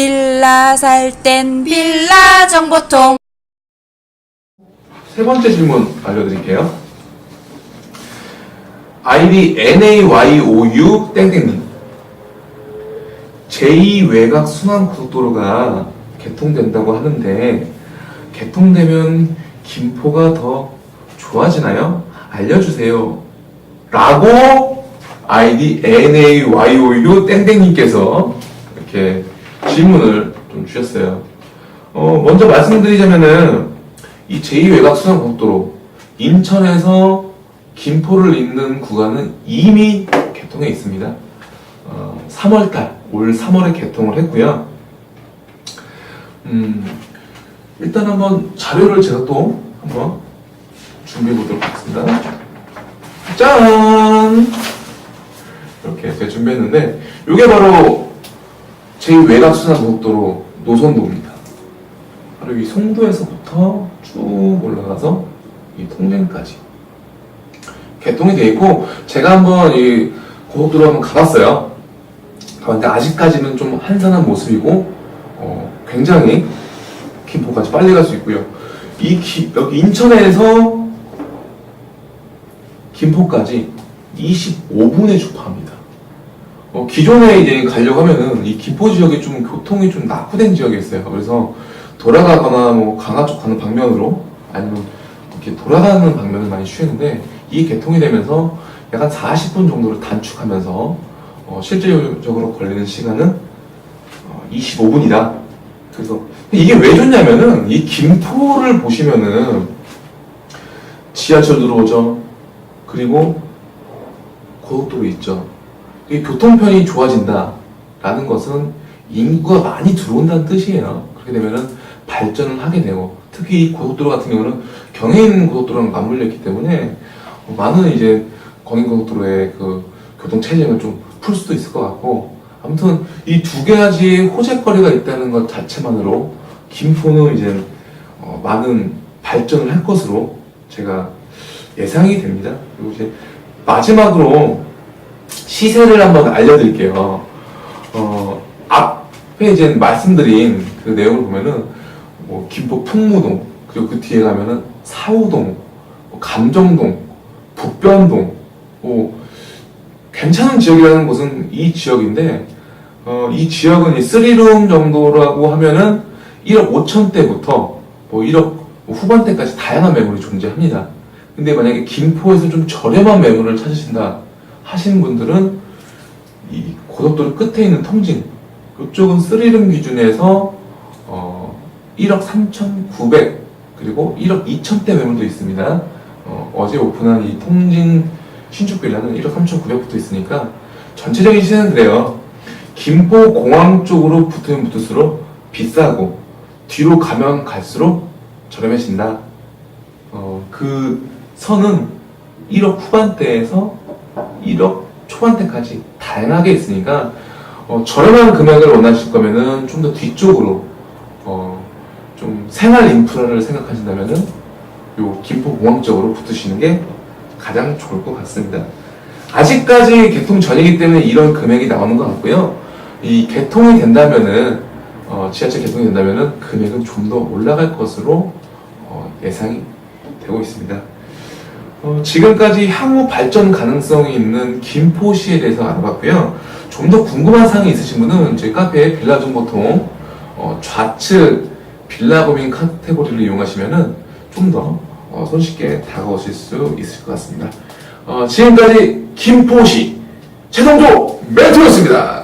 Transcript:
빌라 살 땐 빌라 정보통 세 번째 질문 알려드릴게요. 아이디 NAYOU 땡땡님. 제2 외곽 순환 고속도로가 개통된다고 하는데 개통되면 김포가 더 좋아지나요? 알려주세요. 라고 아이디 NAYOU 땡땡님께서 이렇게 질문을 좀 주셨어요. 어, 먼저 말씀드리자면은 이 제2외곽 순환고속도로 인천에서 김포를 잇는 구간은 이미 개통해 있습니다. 어, 3월달 올 3월에 개통을 했고요. 음, 일단 한번 자료를 제가 또 한번 준비해 보도록 하겠습니다. 짠! 이렇게 제가 준비했는데 이게 바로 제2외곽 순환고속도로 노선도입니다. 바로 이 송도에서부터 쭉 올라가서 이 통진까지 개통이 되어 있고 제가 한번 이 고속도로 한번 가봤어요. 가봤는데 아직까지는 좀 한산한 모습이고 어, 굉장히 김포까지 빨리 갈 수 있고요. 이 기- 여기 인천에서 김포까지 25분에 주파합니다. 어, 기존에 이제 가려고 하면은 이 김포 지역이 좀 교통이 좀 낙후된 지역이 있어요. 그래서 돌아가거나 뭐 강화 쪽 가는 방면으로 아니면 이렇게 돌아가는 방면을 많이 취했는데 이 개통이 되면서 약간 40분 정도를 단축하면서 어, 실질적으로 걸리는 시간은 어, 25분이다. 그래서 이게 왜 좋냐면은 이 김포를 보시면은 지하철 들어오죠. 그리고 고속도로 있죠. 이 교통편이 좋아진다라는 것은 인구가 많이 들어온다는 뜻이에요. 그렇게 되면은 발전을 하게 되고 특히 이 고속도로 같은 경우는 경인 고속도로랑 맞물려 있기 때문에 어, 많은 이제 경인 고속도로의 그 교통 체증을 좀 풀 수도 있을 것 같고 아무튼 이 두 가지의 호재거리가 있다는 것 자체만으로 김포는 이제 어, 많은 발전을 할 것으로 제가 예상이 됩니다. 그리고 이제 마지막으로 시세를 한번 알려드릴게요. 어, 앞에 이제 말씀드린 그 내용을 보면은 뭐 김포 풍무동 그리고 그 뒤에 가면은 사우동, 뭐 감정동, 북변동, 뭐 괜찮은 지역이라는 곳은 이 지역인데 어, 이 지역은 이 3룸 정도라고 하면은 1억 5천대부터 뭐 1억 후반대까지 다양한 매물이 존재합니다. 근데 만약에 김포에서 좀 저렴한 매물을 찾으신다 하시는 분들은 이 고속도로 끝에 있는 통진 이쪽은 3룸 기준에서 어, 1억 3,900 그리고 1억 2천대 매물도 있습니다. 어, 제 오픈한 이 통진 신축 빌라는 1억 3,900부터 있으니까 전체적인 시세는 그래요. 김포 공항 쪽으로 붙으면 붙을수록 비싸고 뒤로 가면 갈수록 저렴해진다. 어, 그 선은 1억 후반대에서 1억 초반대까지 다양하게 있으니까 어, 저렴한 금액을 원하실 거면은 좀 더 뒤쪽으로 어, 좀 생활 인프라를 생각하신다면은 요 김포 공항 쪽으로 붙으시는 게 가장 좋을 것 같습니다. 아직까지 개통 전이기 때문에 이런 금액이 나오는 것 같고요. 이 개통이 된다면은 어, 지하철 개통이 된다면은 금액은 좀 더 올라갈 것으로 어, 예상이 되고 있습니다. 어, 지금까지 향후 발전 가능성이 있는 김포시에 대해서 알아봤고요. 좀 더 궁금한 사항이 있으신 분은 저희 카페 빌라 정보통 어, 좌측 빌라 고민 카테고리를 이용하시면은 좀더 어, 손쉽게 다가오실 수 있을 것 같습니다. 어, 지금까지 김포시 최성조 멘토였습니다.